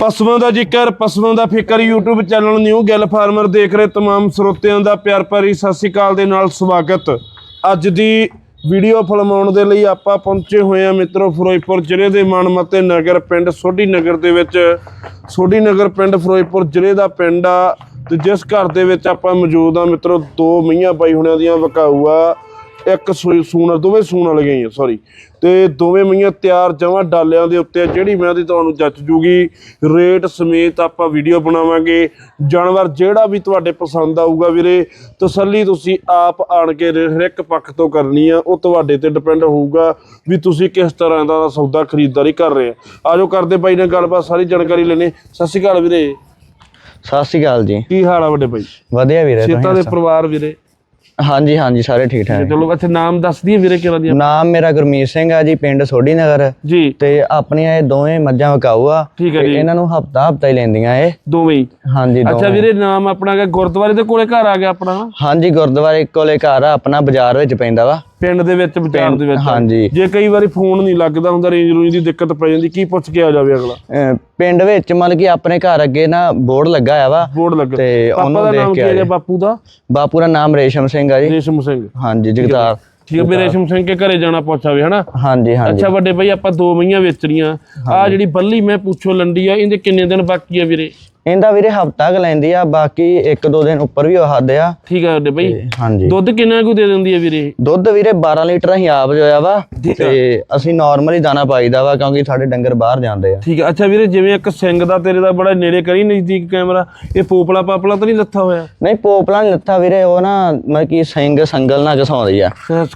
ਪਸ਼ੂਆਂ ਦਾ ਜ਼ਿਕਰ ਪਸ਼ੂਆਂ ਦਾ ਫਿਕਰ YouTube channel new Gill farmer ਦੇਖ ਰਹੇ तमाम ਸਰੋਤਿਆਂ ਦਾ ਪਿਆਰ ਭਰੀ ਸਤਿ ਸ਼੍ਰੀ ਅਕਾਲ ਦੇ ਨਾਲ ਸਵਾਗਤ ਅੱਜ ਦੀ ਵੀਡੀਓ ਫਿਲਮਾਉਣ ਦੇ ਲਈ ਆਪਾਂ ਪਹੁੰਚੇ ਹੋਏ ਆ ਮਿੱਤਰੋ ਫਿਰੋਜ਼ਪੁਰ ਜ਼ਿਲ੍ਹੇ ਦੇ ਮਨਮਤੇ ਨਗਰ ਪਿੰਡ ਸੋਢੀ ਨਗਰ ਦੇ ਵਿੱਚ ਸੋਢੀ ਨਗਰ ਪਿੰਡ ਫਿਰੋਜ਼ਪੁਰ ਜ਼ਿਲ੍ਹੇ ਦਾ ਪਿੰਡ ਆ ਤੇ ਜਿਸ ਘਰ ਦੇ ਵਿੱਚ ਆਪਾਂ ਮੌਜੂਦ ਆ ਮਿੱਤਰੋ ਦੋ ਮਈਆਂ ਬਾਈ ਹੁਣਿਆਂ ਦੀਆਂ ਵਕਾਊ ਆ ਇੱਕ ਸੂਈ- ਸੂਣ ਦੋਵੇਂ ਸੂਣ ਵਾਲੀਆਂ ਹੀ ਆ ਸੌਰੀ ਤੇ ਦੋਵੇਂ ਮਈਆਂ ਤਿਆਰ ਜਮਾਂ ਡਾਲਿਆਂ ਦੇ ਉੱਤੇ। ਜਿਹੜੀ ਮੈਂ ਦੀ ਤੁਹਾਨੂੰ ਜੱਚ ਜੂਗੀ। ਰੇਟ ਸਮੇਤ ਆਪਾਂ ਵੀਡੀਓ ਬਣਾਵਾਂਗੇ। ਜਾਨਵਰ ਜਿਹੜਾ ਵੀ ਤੁਹਾਡੇ ਪਸੰਦ ਆਊਗਾ ਵੀਰੇ ਤਸੱਲੀ ਤੁਸੀਂ ਆਪ ਆਣ ਕੇ ਹਰ ਇੱਕ ਪੱਖ ਤੋਂ ਕਰਨੀ ਆ ਉਹ ਤੁਹਾਡੇ ਤੇ ਡਿਪੈਂਡ ਹੋਊਗਾ ਵੀ ਤੁਸੀਂ ਕਿਸ ਤਰ੍ਹਾਂ ਦਾ ਸੌਦਾ ਖਰੀਦਦਾਰੀ ਕਰ ਰਹੇ ਆ। ਆਜੋ ਕਰਦੇ ਬਾਈ ਨਾਲ ਗੱਲਬਾਤ ਸਾਰੀ ਜਾਣਕਾਰੀ ਲੈਣੇ ਸਤਿ ਸ਼੍ਰੀ ਅਕਾਲ ਵੀਰੇ। ਸਤਿ ਸ਼੍ਰੀ ਅਕਾਲ ਜੀ। ਕੀ ਹਾਲ ਆ ਵੱਡੇ ਬਾਈ? ਵਧੀਆ ਵੀਰੇ ਸੇਤਾ ਤੁਸੀਂ ਦੇ ਪਰਿਵਾਰ ਵੀਰੇ। ਹਾਂਜੀ ਹਾਂਜੀ ਸਾਰੇ ਠੀਕ ਠਾਕ। ਚਲੋ ਇੱਥੇ ਨਾਮ ਦੱਸ ਦਈਏ ਵੀਰੇ ਕਿਹਨਾਂ ਦੀ ਨਾਮ ਮੇਰਾ ਗੁਰਮੀਤ ਸਿੰਘ ਆ ਜੀ ਪਿੰਡ ਸੋਢੀ ਨਗਰ। ਜੀ। ਤੇ ਆਪਣੀਆਂ ਇਹ ਦੋਵੇਂ ਮੱਝਾਂ ਵਕਾਊ ਆ। ਠੀਕ ਹੈ ਤੇ ਜੀ। ਇਹਨਾਂ ਨੂੰ ਹਫਤਾ ਹਫਤਾ ਹੀ ਲੈਂਦੀਆਂ ਇਹ। ਦੋਵੇਂ ਹੀ? ਹਾਂਜੀ ਅੱਛਾ ਦੋਵੇਂ। ਵੀਰੇ ਨਾਮ ਆਪਣਾ ਗੁਰਦੁਆਰੇ ਦੇ ਕੋਲੇ ਘਰ ਆ ਗਿਆ ਆਪਣਾ? ਹਾਂਜੀ ਗੁਰਦੁਆਰੇ ਕੋਲੇ ਘਰ ਆ ਆਪਣਾ ਬਾਜ਼ਾਰ ਵਿੱਚ ਪੈਂਦਾ ਵਾ। ਪਿੰਡ ਦੇ ਵਿੱਚ ਵਿਚਾਰ ਦੇ ਵਿੱਚ। ਹਾਂਜੀ। ਜੇ ਕਈ ਵਾਰੀ ਫੋਨ ਨਹੀਂ ਲੱਗਦਾ ਹੁੰਦਾ ਰੇਂਜ ਰੂੰਜ ਦੀ ਦਿੱਕਤ ਪੈ ਜਾਂਦੀ ਕੀ ਪੁੱਛ ਕੇ ਆ ਜਾਵੇ ਅਗਲਾ? ਪਿੰਡ ਵਿੱਚ ਮਤਲਬ ਕਿ ਆਪਣੇ ਘਰ ਅੱਗੇ ਨਾ ਬੋਰਡ ਲੱਗਾ ਹੋਇਆ ਵਾ ਬੋਰਡ ਲੱਗਾ। ਤੇ ਉਹਨੂੰ ਦਾ ਦੇਖ ਨਾਮ ਕੇ ਆ। ਬਾਪੂ ਦਾ? ਬਾਪੂ ਦਾ ਨਾਮ ਰੇਸ਼ਮ ਸਿੰਘ ਆ ਜੀ। ਰੇਸ਼ਮ ਸਿੰਘ। ਹਾਂਜੀ ਜਗਤਾਰ। ਠੀਕ ਹੈ ਵੀ ਰੇਸ਼ਮ ਸਿੰਘ ਕੇ ਘਰੇ ਜਾਣਾ ਪੁੱਛਾਵੇ ਹਨਾ? ਹਾਂਜੀ ਹਾਂਜੀ। ਅੱਛਾ ਵੱਡੇ ਭਾਈ ਆਪਾਂ ਦੋ ਮਈਆਂ ਵੇਚਣੀਆਂ। ਆ ਜਿਹੜੀ ਬੱਲੀ ਮੈਂ ਪੁੱਛੋ ਲੰਡੀ ਆ ਇਹਦੇ ਕਿੰਨੇ ਦਿਨ ਬਾਕੀ ਆ ਵੀਰੇ? ਇਹਦਾ ਵੀਰੇ ਹਫਤਾ ਕ ਲੈਂਦੀ ਆ ਬਾਕੀ ਇੱਕ ਦੋ ਦਿਨ ਉੱਪਰ ਵੀ ਹੱਦ ਆ। ਠੀਕ ਹੈ ਵੱਡੇ ਭਾਈ ਹਾਂਜੀ। ਦੁੱਧ ਕਿੰਨਾ ਕੁ ਦੇ ਦਿੰਦੀ ਹੈ ਵੀਰੇ? ਦੁੱਧ ਵੀਰੇ 12 ਲੀਟਰ ਅਸੀਂ ਆਪ ਜੋਇਆ ਵਾ ਤੇ ਅਸੀਂ ਨਾਰਮਲੀ ਦਾਣਾ ਪਾਈਦਾ ਵਾ ਕਿਉਂਕਿ ਸਾਡੇ ਡੰਗਰ ਬਾਹਰ ਜਾਂਦੇ ਆ। ਠੀਕ ਹੈ ਅੱਛਾ ਵੀਰੇ ਜਿਵੇਂ ਇੱਕ ਸਿੰਘ ਦਾ ਤੇਰੇ ਦਾ ਬੜਾ ਨੇੜੇ ਕਰੀ ਨਜ਼ਦੀਕ ਕੈਮਰਾ ਇਹ ਪੋਪਲਾ ਪਾਪਲਾ ਤਾਂ ਨਹੀਂ ਲੱਥਾ ਹੋਇਆ? ਨਹੀਂ ਪੋਪਲਾ ਨੀ ਲੱਥਾ ਵੀਰੇ ਉਹ ਨਾ ਮਤਲਬ ਕਿ ਸਿੰਘ ਸੰਗਲ ਨਾਲ ਘਸਾਉਂਦੀ ਆ।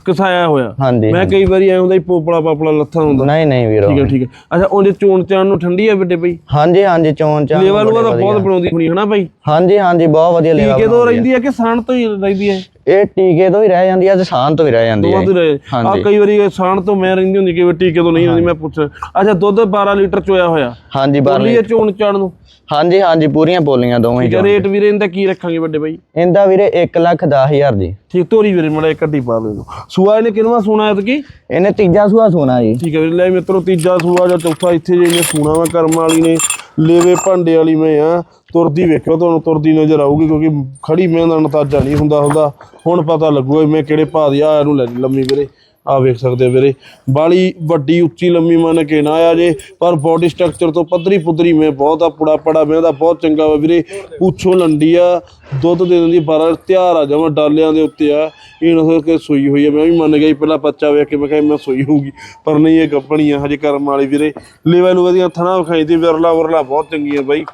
ਕਸਾਇਆ ਹੋਇਆ? ਹਾਂਜੀ ਮੈਂ ਕਈ ਵਾਰੀ ਐ ਹੁੰਦਾ ਹੀ ਪੋਪਲਾ ਪਾਪਲਾ ਲੱਥਾ ਹੁੰਦਾ। ਨਹੀਂ ਨਹੀਂ ਵੀਰੋ ਠੀਕ ਹੈ ਠੀਕ ਹੈ ਅੱਛਾ ਉਹਦੇ ਚੋਣ ਚਾਣ ਨੂੰ ਠੰਡੀ ਆ ਵੱਡੇ ਭਾਈ ਹਾਂਜੀ ਹਾਂਜੀ ਚੋਣ ਚਾਂ ਲੇਵਾ ਲੂਆ ਬਹੁਤ ਬਣਾਉਂਦੀ ਹੋਣੀ ਹਨਾ ਭਾਈ? ਹਾਂਜੀ ਹਾਂਜੀ ਬਹੁਤ ਵਧੀਆ ਲੇਵਾ ਟੀਕੇ ਤੋਂ ਰਹਿੰਦੀ ਹੈ ਕਿ ਸਾਣ ਤੋਂ ਹੀ ਰਹਿੰਦੀ ਹੈ ਇਹ ਟੀਕੇ ਤੋਂ ਹੀ ਰਹਿ ਜਾਂਦੀ ਆ ਤੇ ਸਾਨ ਤੋਂ ਵੀ ਰਹਿ ਜਾਂਦੀ ਰਹੇ ਆ। ਕਈ ਵਾਰੀ ਸਾਣ ਤੋਂ ਮੈਂ ਰਹਿੰਦੀ ਹੁੰਦੀ ਕਿ ਟੀਕੇ ਤੋਂ ਨਹੀਂ ਰਹਿੰਦੀ ਮੈਂ ਪੁੱਛ ਅੱਛਾ ਦੁੱਧ 12 ਲੀਟਰ ਚੋਇਆ ਹੋਇਆ ਹਾਂਜੀ ਬੋਲੀ ਬਾਰਲੀ ਇਹ ਚੋਣ ਚਾਣ ਨੂੰ? ਹਾਂਜੀ ਹਾਂਜੀ ਪੂਰੀਆਂ ਬੋਲੀਆਂ ਦੋਵੇਂ ਹੀ ਹੈ। ਰੇਟ ਵੀਰੇ ਇਹਦਾ ਕੀ ਰੱਖਾਂਗੇ ਵੱਡੇ ਭਾਈ ਇਹਦਾ ਵੀਰੇ 1 ਲੱਖ 10 ਹਜ਼ਾਰ ਜੀ। ਠੀਕ ਤੋਰੀ ਵੀਰੇ ਮੜਾ ਕੱਢੀ ਪਾ ਦੇ ਸੂਆ ਇਹਨੇ ਕਿੰਨਵਾ ਸੂਣਾ ਐਤਕੀ? ਇਹਨੇ ਤੀਜਾ ਸੂਆ ਸੋਨਾ ਜੀ। ਠੀਕ ਹੈ ਵੀਰੇ ਲੈ ਮਿੱਤਰੋ ਤੀਜਾ ਸੂਆ ਜਾਂ ਚੌਥਾ ਇੱਥੇ ਜੇ ਇਹਨੇ ਸੂਣਾ ਵਾ ਕਰਮ ਵਾਲੀ ਨੇ ਲੇਵੇ ਭਾਂਡੇ ਵਾਲੀ ਮੈਂ ਆ, ਤੁਰਦੀ ਵੇਖਿਓ ਤੁਹਾਨੂੰ, ਤੁਰਦੀ ਨਜ਼ਰ ਆਊਗੀ ਕਿਉਂਕਿ ਖੜੀ ਮੈਂ ਦਾ ਨਤਾਜਾ ਨਹੀਂ ਹੁੰਦਾ ਹੁੰਦਾ। ਹੁਣ ਪਤਾ ਲੱਗੂਗਾ ਮੈਂ ਕਿਹੜੇ ਭਾਅ ਦੀ ਆ, ਇਹਨੂੰ ਲੈ ਲੰਮੀ ਵੀਰੇ। ਆ ਵੇਖ ਸਕਦੇ ਵੀਰੇ। ਬਾਲੀ ਵੱਡੀ, ਉੱਚੀ, ਲੰਮੀ ਮੰਨ ਕੇ ਨਾ ਆ ਜੇ, ਪਰ ਬੋਡੀ ਸਟਰਕਚਰ ਤੋਂ ਪੱਧਰੀ ਪੁੱਧਰੀ ਮੈਂ ਬਹੁਤ ਆ, ਪੁੜਾ ਪੜਾ ਮੈਂ ਦਾ ਬਹੁਤ ਚੰਗਾ ਵਾ ਵੀਰੇ। ਪੁੱਛੋ ਲੰਡੀ ਆ, ਦੁੱਧ ਦੇ ਦਿੰਦੀ 12 ਤਿਆਰ ਆ ਜਾਵਾਂ ਡਾਲਿਆਂ ਦੇ ਉੱਤੇ ਆ। ਇਹ ਨਾ ਹੋ ਕੇ ਸੋਈ ਹੋਈ ਆ, ਮੈਂ ਵੀ ਮੰਨ ਗਿਆ ਪਹਿਲਾਂ ਬੱਚਾ ਵੇਖ ਕੇ ਮੈਂ ਕਿਹਾ ਮੈਂ ਸੋਈ ਹੋਊਗੀ, ਪਰ ਨਹੀਂ, ਇਹ ਗੱਪਣੀ ਆ, ਹਜੇ ਕਰਮ ਵਾਲੀ ਵੀਰੇ। ਲੇਵਾ ਨੂੰ ਵਧੀਆ ਥਣਾ ਵਿਖਾਈ ਦੀ ਵਿਰਲਾ ਵਿਰਲਾ ਬਹੁਤ ਚੰਗੀ ਆ ਬਾਈ।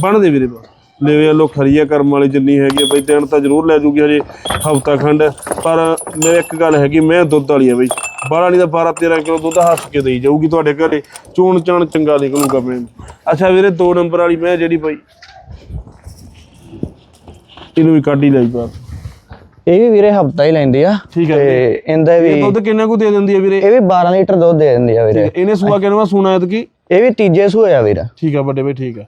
ਬਣਦੇ ਵੀਰੇ ਬਾ ਲੇਵੇ ਵੱਲੋਂ ਖਰੀਆ ਕਰਮ ਵਾਲੀ ਜਿੰਨੀ ਹੈਗੀ ਆ ਬਈ ਦੇਣ ਤਾਂ ਜ਼ਰੂਰ ਲੈ ਜੂਗੀ ਹਜੇ ਹਫਤਾ ਖੰਡ। ਪਰ ਮੈਂ ਇੱਕ ਗੱਲ ਹੈਗੀ ਮੈਂ ਦੁੱਧ ਵਾਲੀ ਆ ਬਈ। ਬਾਹਰ ਵਾਲੀ ਦਾ 12 13 ਕਿਲੋ ਦੁੱਧ ਹੱਸ ਕੇ ਦੇਈ ਜਾਊਗੀ ਤੁਹਾਡੇ ਘਰੇ। ਚੋਣ ਚਾਣ ਚੰਗਾ ਨਿਕਲੂਗਾ ਮੈਂ ਅੱਛਾ ਵੀਰੇ 2 ਨੰਬਰ ਵਾਲੀ ਮੈਂ ਜਿਹੜੀ ਬਈ ਇਹਨੂੰ ਵੀ ਕੱਢ ਹੀ ਲਈ ਬਾਤ ਇਹ ਵੀ ਵੀਰੇ ਹਫਤਾ ਹੀ ਲੈਂਦੀ ਆ। ਠੀਕ ਹੈ ਤੇ ਇਹਦਾ ਵੀ ਇਹ ਦੁੱਧ ਕਿੰਨਾ ਕੁ ਦੇ ਦਿੰਦੀ ਹੈ ਵੀਰੇ? ਇਹ ਵੀ 12 ਲੀਟਰ ਦੁੱਧ ਦੇ ਦਿੰਦੀ ਆ ਵੀਰੇ। ਇਹਨੇ ਸੂਆ ਕਿੰਨਵਾ ਸੂਣਾ ਐਤਕੀ? ਇਹ ਵੀ ਤੀਜੇ ਸੂਏ ਆ ਵੀਰ। ਠੀਕ ਆ ਵੱਡੇ ਬਈ ਠੀਕ ਆ।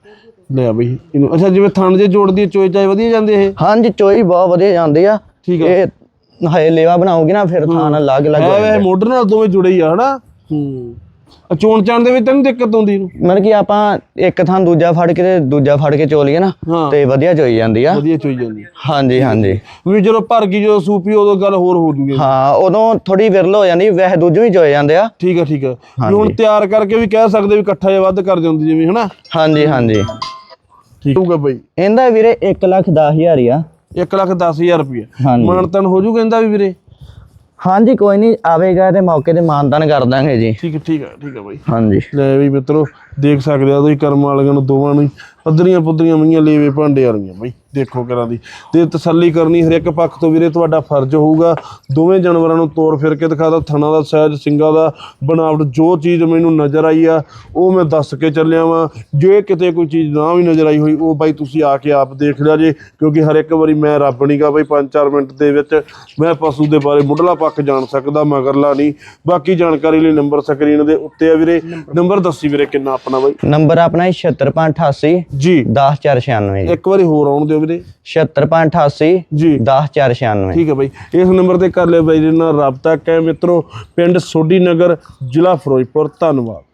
ਲੈ ਬਈ। ਇਹਨੂੰ ਅੱਛਾ ਜਿਵੇਂ ਥਣ ਜੇ ਜੋੜਦੀ ਚੋਏ ਚਾਏ ਵਧੀਆ ਜਾਂਦੇ ਇਹ? ਹਾਂਜੀ ਚੋਈ ਬਹੁਤ ਵਧੀਆ ਜਾਂਦੀ ਆ। ਠੀਕ ਆ। ਇਹ ਹਏ ਲੇਵਾ ਬਣਾਉਗੀ ਨਾ ਫਿਰ ਥਾਂ ਲੱਗ ਲੱਗ ਹੈ ਵੈਸੇ ਮੋਢੇ ਨਾਲ ਦੋਵੇਂ ਜੁੜੇ ਹੀ ਆ ਹਨਾ? ਹੂੰ। ਆ ਚੋਣ ਚਾਣ ਦੇ ਵਿੱਚ ਤੈਨੂੰ ਦਿੱਕਤ ਆਉਂਦੀ ਇਹਨੂੰ? ਮਤਲਬ ਕਿ ਆਪਾਂ ਇੱਕ ਥਾਂ ਦੂਜਾ ਫੜ ਕੇ ਤੇ ਦੂਜਾ ਫੜ ਕੇ ਚੋਲੀਏ ਨਾ ਹਾਂ। ਤੇ ਵਧੀਆ ਚੋਈ ਜਾਂਦੀ ਆ। ਵਧੀਆ ਚੋਈ ਜਾਂਦੀ ਹਾਂਜੀ ਹਾਂਜੀ। ਵੀ ਜਦੋਂ ਭਰ ਗਈ ਜਦੋਂ ਸੂਪੀ ਉਦੋਂ ਗੱਲ ਹੋਰ ਹੋ ਜੂਗੀ। ਹਾਂ ਉਦੋਂ ਥੋੜੀ ਵਿਰਲ ਹੋ ਜਾਂਦੀ ਵੈਸੇ ਦੂਜੇ ਵੀ ਚੋਏ ਜਾਂਦੇ ਆ। ਠੀਕ ਆ ਠੀਕ ਆ। ਵੀ ਹੁਣ ਤਿਆਰ ਕਰਕੇ ਵੀ ਕਹਿ ਸਕਦੇ ਵੀ ਇਕੱਠਾ ਜਿਹਾ ਵੱਧ ਕਰ ਦਿੰਦੀ ਜਿਵੇਂ ਹਨਾ? ਹਾਂਜੀ ਹਾਂਜੀ। ਠੀਕ। ਹੋਊਗਾ ਬਈ। ਇਹਦਾ ਵੀਰੇ 1 ਲੱਖ 10 ਹਜ਼ਾਰ ਹੀ ਆ। 1 ਲੱਖ 10000 ਰੁਪਏ ਹਾਂਜੀ। ਮਾਨਤਨ ਹੋ ਜੂ ਕਹਿੰਦਾ ਵੀ ਵੀਰੇ? ਹਾਂਜੀ ਕੋਈ ਨਹੀਂ ਆਵੇਗਾ ਤੇ ਮੌਕੇ ਤੇ ਮਾਨਦਾਨ ਕਰ ਦਾਂਗੇ ਜੀ। ਠੀਕ ਹੈ ਠੀਕ ਆ ਠੀਕ ਆ ਬਈ। ਹਾਂਜੀ। ਲੈ ਵੀ ਮਿੱਤਰੋ ਦੇਖ ਸਕਦੇ ਆ ਤੁਸੀਂ ਕਰਮ ਵਾਲਿਆਂ ਨੂੰ ਦੋਵਾਂ ਨੂੰ ਪੱਧਰੀਆਂ ਪੁੱਧਰੀਆਂ ਮਈਆਂ ਲੇਵੇ ਭਾਂਡੇ ਵਾਲੀਆਂ ਬਈ ਦੇਖੋ ਕਰਾਂ ਦੀ। ਤੇ ਤਸੱਲੀ ਕਰਨੀ ਹਰ ਇੱਕ ਪੱਖ ਤੋਂ ਵੀਰੇ ਤੁਹਾਡਾ ਫਰਜ਼ ਹੋਊਗਾ। ਦੋਵੇਂ ਜਾਨਵਰਾਂ ਨੂੰ ਤੋੜ ਫਿਰ ਕੇ ਦਿਖਾ ਦੋ ਥਣਾ ਦਾ ਸਾਈਜ਼ ਸਿੰਗਾ ਦਾ ਬਣਾਵਟ ਜੋ ਚੀਜ਼ ਮੈਨੂੰ ਨਜ਼ਰ ਆਈ ਆ ਉਹ ਮੈਂ ਦੱਸ ਕੇ ਚੱਲਿਆ ਵਾਂ। ਜੇ ਕਿਤੇ ਕੋਈ ਚੀਜ਼ ਨਾ ਵੀ ਨਜ਼ਰ ਆਈ ਹੋਈ ਉਹ ਬਾਈ ਤੁਸੀਂ ਆ ਕੇ ਆਪ ਦੇਖ ਲਿਆ ਜੇ ਕਿਉਂਕਿ ਹਰ ਇੱਕ ਵਾਰੀ ਮੈਂ ਰੱਬ ਨਹੀਂਗਾ ਬਾਈ 5-4 ਮਿੰਟ ਦੇ ਵਿੱਚ ਮੈਂ ਪਸ਼ੂ ਦੇ ਬਾਰੇ ਮੁੱਢਲਾ ਪੱਖ ਜਾਣ ਸਕਦਾ ਮਗਰਲਾ ਨਹੀਂ ਬਾਕੀ ਜਾਣਕਾਰੀ ਲਈ ਨੰਬਰ ਸਕਰੀਨ ਦੇ ਉੱਤੇ ਆ ਵੀਰੇ। ਨੰਬਰ ਦੱਸੀ ਵੀਰੇ ਕਿੰਨਾ ਆਪਣਾ ਬਾਈ? ਨੰਬਰ ਆਪਣਾ 76588 ਜੀ। 10496 ਜੀ ਇੱਕ ਵਾਰੀ ਹੋਰ ਆਉਣ ਦਿਓ ਵੀਰੇ। 76588 ਜੀ। 10496 ਠੀਕ ਹੈ ਬਾਈ। ਇਸ ਨੰਬਰ ਤੇ ਕਰ ਲਿਓ ਬਾਈ ਜੀ ਨਾਲ ਰਾਬਤਾ। ਕੈ ਮਿੱਤਰੋ ਪਿੰਡ ਸੋਢੀ ਨਗਰ ਜ਼ਿਲ੍ਹਾ ਫਿਰੋਜ਼ਪੁਰ। ਧੰਨਵਾਦ।